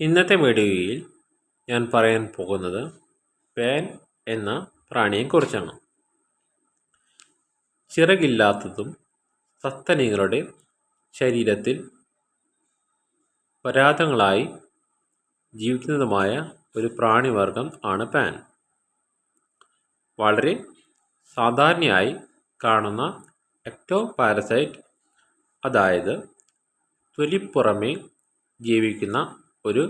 ഇന്നത്തെ വീഡിയോയിൽ ഞാൻ പറയാൻ പോകുന്നത് പേൻ എന്ന പ്രാണിയെക്കുറിച്ചാണ്. ചിറകില്ലാത്തതും സസ്തനികളുടെ ശരീരത്തിൽ പരാതങ്ങളായി ജീവിക്കുന്നതുമായ ഒരു പ്രാണിവർഗം ആണ് പാൻ. വളരെ സാധാരണയായി കാണുന്ന എക്ടോ പാരസൈറ്റ് അതായത് തൊലിപ്പുറമേ ജീവിക്കുന്ന ഒരു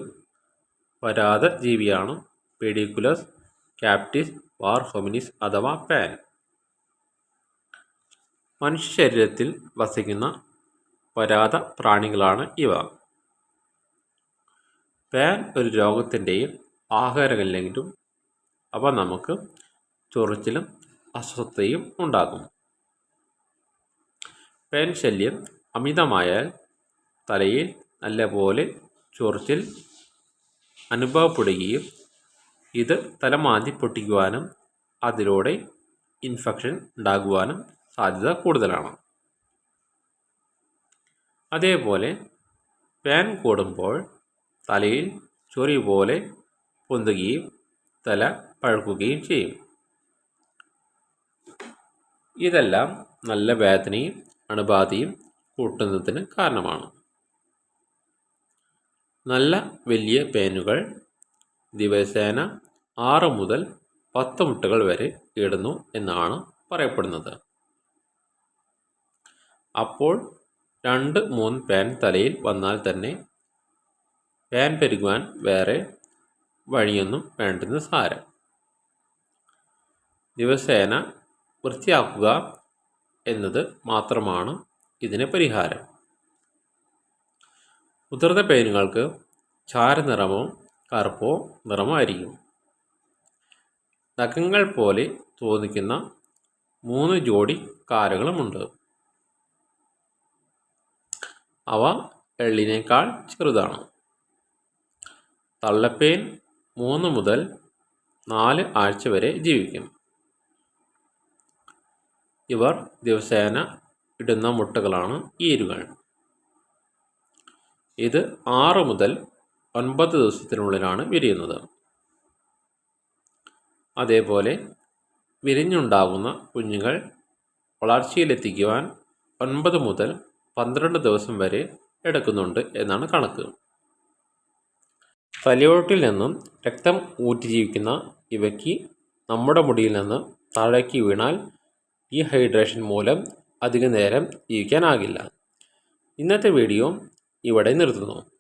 പരാത ജീവിയാണ് പെഡിക്കുലസ് ക്യാപ്റ്റിസ് വാർ ഹൊമിനിസ് അഥവാ പാൻ മനുഷ്യ ശരീരത്തിൽ വസിക്കുന്ന പരാത പ്രാണികളാണ് ഇവ. പാൻ ഒരു രോഗത്തിന്റെയും ആഹാരമില്ലെങ്കിലും അവ നമുക്ക് ചൊറിച്ചിലും അസ്വസ്ഥതയും ഉണ്ടാകും പാൻ ശല്യം അമിതമായാൽ തലയിൽ നല്ലപോലെ ചൊറിച്ചിൽ അനുഭവപ്പെടുകയും ഇത് തലമാന്തി പൊട്ടിക്കുവാനും അതിലൂടെ ഇൻഫെക്ഷൻ ഉണ്ടാകുവാനും സാധ്യത കൂടുതലാണ്. അതേപോലെ പാൻ കൂടുമ്പോൾ തലയിൽ ചൊറി പോലെ പൊന്തുകയും തല പഴുക്കുകയും ചെയ്യും. ഇതെല്ലാം നല്ല വേദനയും അണുബാധയും കൂട്ടുന്നതിന് കാരണമാണ്. നല്ല വലിയ പേനുകൾ ദിവസേന ആറ് മുതൽ പത്ത് മുട്ടകൾ വരെ ഇടുന്നു എന്നാണ് പറയപ്പെടുന്നത്. അപ്പോൾ രണ്ട് മൂന്ന് പാൻ തലയിൽ വന്നാൽ തന്നെ പാൻ പെരുകുവാൻ വേറെ വഴിയൊന്നും വേണ്ടെന്ന് സാരം. ദിവസേന വൃത്തിയാക്കുക എന്നത് മാത്രമാണ് ഇതിന് പരിഹാരം. മുതിർന്ന പേനുകൾക്ക് ചാരനിറമോ കറുപ്പോ നിറമായിരിക്കും നഖങ്ങൾ പോലെ തോന്നിക്കുന്ന മൂന്ന് ജോഡി കാലുകളുമുണ്ട് അവ എള്ളിനേക്കാൾ ചെറുതാണ്. തള്ളപ്പേൻ മൂന്ന് മുതൽ നാല് ആഴ്ച വരെ ജീവിക്കും. ഇവർ ദിവസേന ഇടുന്ന മുട്ടകളാണ് ഈരുകൾ. ഇത് ആറ് മുതൽ ഒൻപത് ദിവസത്തിനുള്ളിലാണ് വിരിയുന്നത്. അതേപോലെ വിരിഞ്ഞുണ്ടാകുന്ന കുഞ്ഞുങ്ങൾ വളർച്ചയിലെത്തിക്കുവാൻ ഒൻപത് മുതൽ പന്ത്രണ്ട് ദിവസം വരെ എടുക്കുന്നുണ്ട് എന്നാണ് കണക്ക്. തലയോട്ടിൽ നിന്നും രക്തം ഊറ്റി ജീവിക്കുന്ന ഇവയ്ക്ക് നമ്മുടെ മുടിയിൽ നിന്ന് താഴേക്ക് വീണാൽ ഈ ഹൈഡ്രേഷൻ മൂലം അധിക നേരം ജീവിക്കാനാകില്ല. ഇന്നത്തെ വീഡിയോ ഇവിടെ നിർത്തുന്നു.